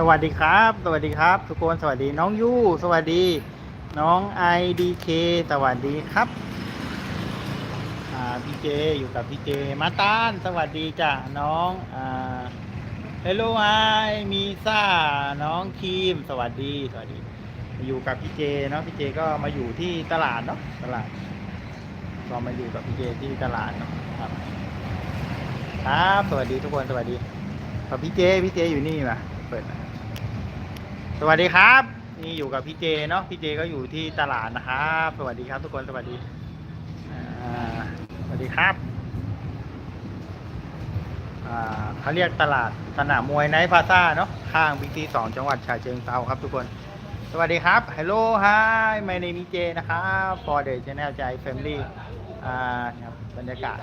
สวัสดีครับ สวัสดีครับ ทุกคนสวัสดีน้องยูสวัสดี น้องไอดีเคสวัสดีครับอ่าพี่เจอยู่กับพี่เจมาตานสวัสดีจ้ะน้องอ่าเฮลโลไอมีซ่าน้องครีม สวัสดีสวัสดี อยู่กับพี่เจเนาะพี่เจก็มาอยู่ที่ตลาดเนาะตลาดก็มาอยู่กับพี่เจที่ตลาดเนาะครับครับ สวัสดีทุกคนสวัสดีพี่เจพี่เจอยู่นี่มเปิดหน่อย สวัสดีครับ นี่อยู่กับพี่เจเนาะพี่เจก็อยู่ที่ตลาดนะครับ สวัสดีครับทุกคนสวัสดีสวัสดีครับอ่าเขาเรียกตลาดสนามมวยไนท์พาซ่าเนาะข้างบิ๊กซีสองจังหวัดฉะเชิงเทราครับทุกคน สวัสดีครับ Hello Hi My name is J นะครับ For the Channel ใจ Family อ่าครับบรรยากาศ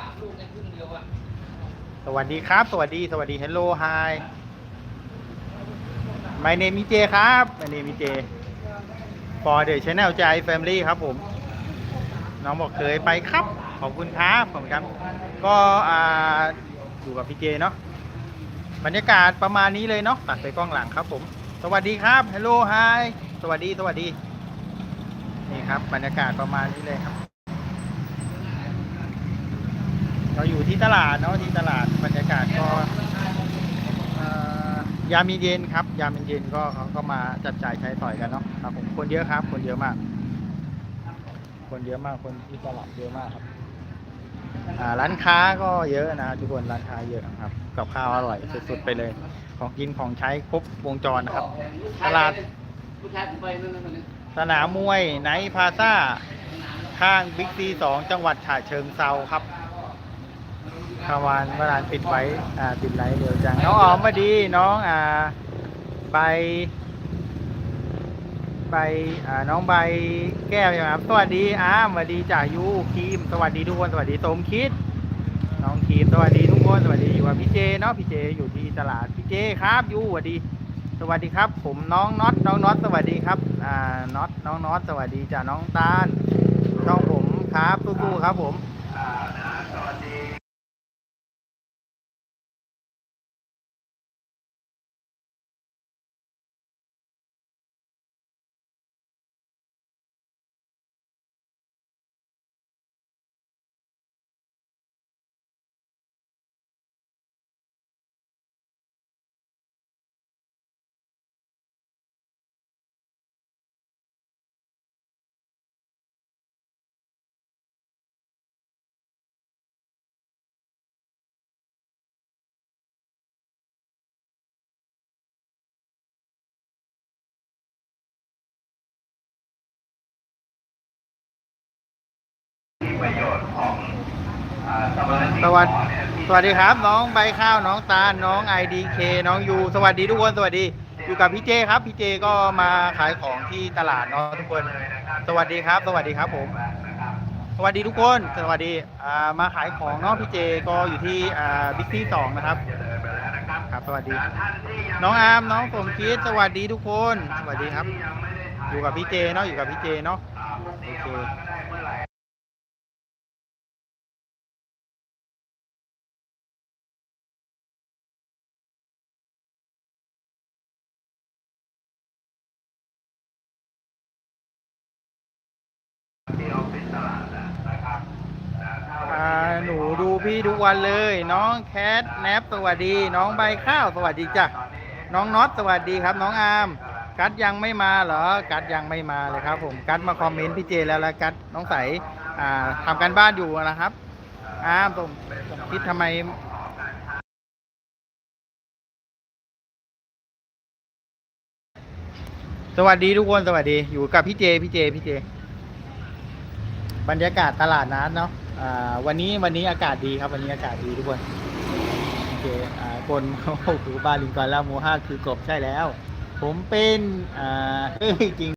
สวัสดีครับ สวัสดีสวัสดี Hello Hi My name is J ครับ My name is J For the Channel ใจ Family ครับผม น้องบอกเคยไปครับ ขอบคุณครับขอบคุณครับ ก็อ่าอยู่กับพี่เจเนาะ บรรยากาศประมาณนี้เลยเนาะตัดไปกล้องหลังครับผม สวัสดีครับ Hello Hi สวัสดี สวัสดี นี่ครับ บรรยากาศประมาณนี้เลยครับ เราอยู่ที่ตลาดเนาะที่ตลาดบรรยากาศก็ ยามเย็นครับ ยามเย็นก็เขาก็มาจับจ่ายใช้สอยกันเนาะครับผมคนเยอะครับ คนเยอะมาก คนเยอะมากคนที่ตลาดเยอะมากครับอ่าร้านค้าก็เยอะนะทุกคนร้านค้าเยอะครับ กับข้าวอร่อยสุดๆไปเลย ของกินของใช้ครบวงจรนะครับตลาดสนามมวยไนท์พาซ่าข้างบิ๊กซีสองจังหวัดฉะเชิงเซาครับ ขาวานเมื่อวานปิดไว้อ่าปิดไลฟ์เร็วจัง น้องออมมาดีน้องอ่าใบใบอ่าน้องใบแก้วใช่ไหมครับสวัสดีอ้ามสวัสดีจ่ายูครีมสวัสดีทุกคนสวัสดีสมคิด น้องครีมสวัสดีทุกคนสวัสดีอยู่กับพี่เจเนาะพี่เจอยู่ที่ตลาดพี่เจครับยูสวัสดี สวัสดีครับ ผมน้องน็อตน้องน็อตสวัสดีครับอ่าน็อตน้องน็อตสวัสดีจ้าน้องตาลช่องผมครับสู้ๆครับผม สวัสดีสวัสดีครับ น้องใบข้าวน้องตาลน้องไอดีเคน้องยูสวัสดีทุกคนสวัสดีอยู่กับพี่เจครับพี่เจก็มาขายของที่ตลาดเนาะทุกคน สวัสดีครับ สวัสดีครับผม สวัสดีทุกคนสวัสดีอ่ามาขายของเนาะพี่เจก็อยู่ที่อ่าบิ๊กซีสองนะครับครับ สวัสดี น้องอาร์มน้องสมคิดสวัสดีทุกคน สวัสดีครับ อยู่กับพี่เจเนาะอยู่กับพี่เจเนาะโอเคอ่าหนูดู พี่ทุกวันเลย น้องแคทแนปสวัสดี น้องใบข้าวสวัสดีจ้ะน้องน็อตสวัสดีครับ น้องอาร์มกัดยังไม่มาเหรอ กัดยังไม่มาเลยครับ ผมกัดมาคอมเมนต์พี่เจแล้วล้วกัดน้องใสอ่าทำกันบ้านอยู่นะครับอาร์มผมคิดทำไมสวัสดีทุกคนสวัสดีอยู่กับพี่เจพี่เจพี่เจ บรรยากาศตลาดนัดเนาะ วันนี้วันนี้อากาศดีครับวันนี้อากาศดีทุกคนโอเคคนโอ้โหคือบาลิงกอนลาโมห้าคือกบใช่แล้ว ผมเป็นอ่าเอ้จริง